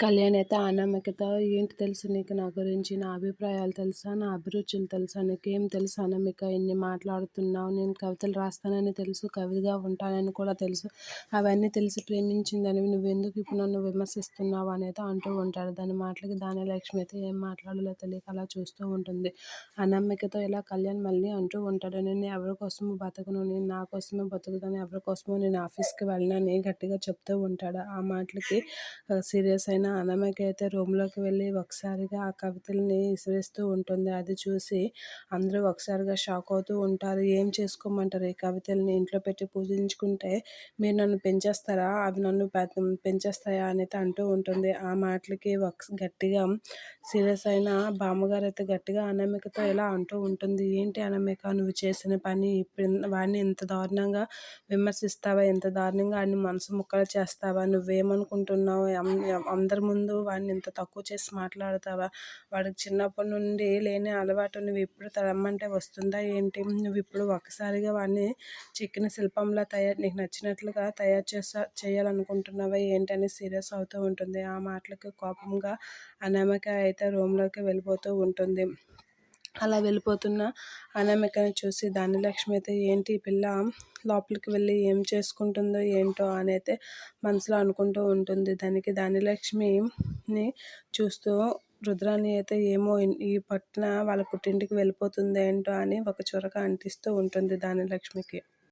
కళ్యాణ్ అయితే అనామికతో. ఏంటి తెలుసు నీకు? నా గురించి నా అభిప్రాయాలు తెలుసా? నా అభిరుచులు తెలుసా? నీకేం తెలుసు? అనామిక ఇన్ని మాట్లాడుతున్నావు. నేను కవితలు రాస్తానని తెలుసు. కవిగా ఉంటానని కూడా తెలుసు. అవన్నీ తెలిసి ప్రేమించిందని నువ్వెందుకు ఇప్పుడు నన్ను విమర్శిస్తున్నావు అనేది అంటూ ఉంటాడు. దాని మాటలకి దాని లక్ష్మి అయితే ఏం మాట్లాడాలో తెలియక అలా చూస్తూ ఉంటుంది. అనామికతో ఇలా కళ్యాణ్ మళ్ళీ అంటూ ఉంటాడు. నేను ఎవరి కోసము బతకను? నేను నా కోసమే బతుకుతాను. ఎవరి కోసమో నేను ఆఫీస్కి వెళ్ళనని గట్టిగా చెప్తూ ఉంటాడు. ఆ మాటలకి సీరియస్ అయిన అనామిక అయితే రూమ్లోకి వెళ్ళి ఒకసారిగా ఆ కవితల్ని విసిరేస్తూ ఉంటుంది. అది చూసి అందరూ ఒకసారిగా షాక్ అవుతూ ఉంటారు. ఏం చేసుకోమంటారు ఈ కవితల్ని? ఇంట్లో పెట్టి పూజించుకుంటే మీరు నన్ను పెంచేస్తారా? అవి నన్ను పెంచేస్తాయా? అనేది అంటూ ఉంటుంది. ఆ మాటలకి గట్టిగా సీరియస్ అయిన బామ్మగారు అయితే గట్టిగా అనామికతో ఇలా అంటూ ఉంటుంది. ఏంటి అనామిక? నువ్వు చేసిన పని ఇప్పుడు వాడిని ఇంత దారుణంగా విమర్శిస్తావా? ఎంత దారుణంగా వాడిని మనసు ముక్కలు చేస్తావా? నువ్వేమనుకుంటున్నావు? అందరి ముందు వాడిని ఇంత తక్కువ చేసి మాట్లాడతావా? వాడికి చిన్నప్పటి నుండి లేని అలవాటు నువ్వు ఇప్పుడు రమ్మంటే వస్తుందా ఏంటి? నువ్వు ఇప్పుడు ఒక్కసారిగా వాడిని చిక్కిన శిల్పంలా తయారు నీకు నచ్చినట్లుగా తయారు చేసా చేయాలనుకుంటున్నావా ఏంటని సీరియస్ అవుతూ ఉంటుంది. ఆ మాటలకు కోపంగా అనామక అయితే రూమ్లోకి వెళ్ళిపోతూ ఉంటుంది. అలా వెళ్ళిపోతున్న. అనామికని చూసి ధనలక్ష్మి అయితే ఏంటి పిల్ల? లోపలికి వెళ్ళి ఏం చేసుకుంటుందో ఏంటో అని అయితే మనసులో అనుకుంటూ ఉంటుంది. దానికి దానిలక్ష్మిని చూస్తూ రుద్రాని అయితే ఏమో ఈ పట్న వాళ్ళ పుట్టింటికి వెళ్ళిపోతుంది ఏంటో అని ఒక చురక అంటిస్తూ ఉంటుంది దానిలక్ష్మికి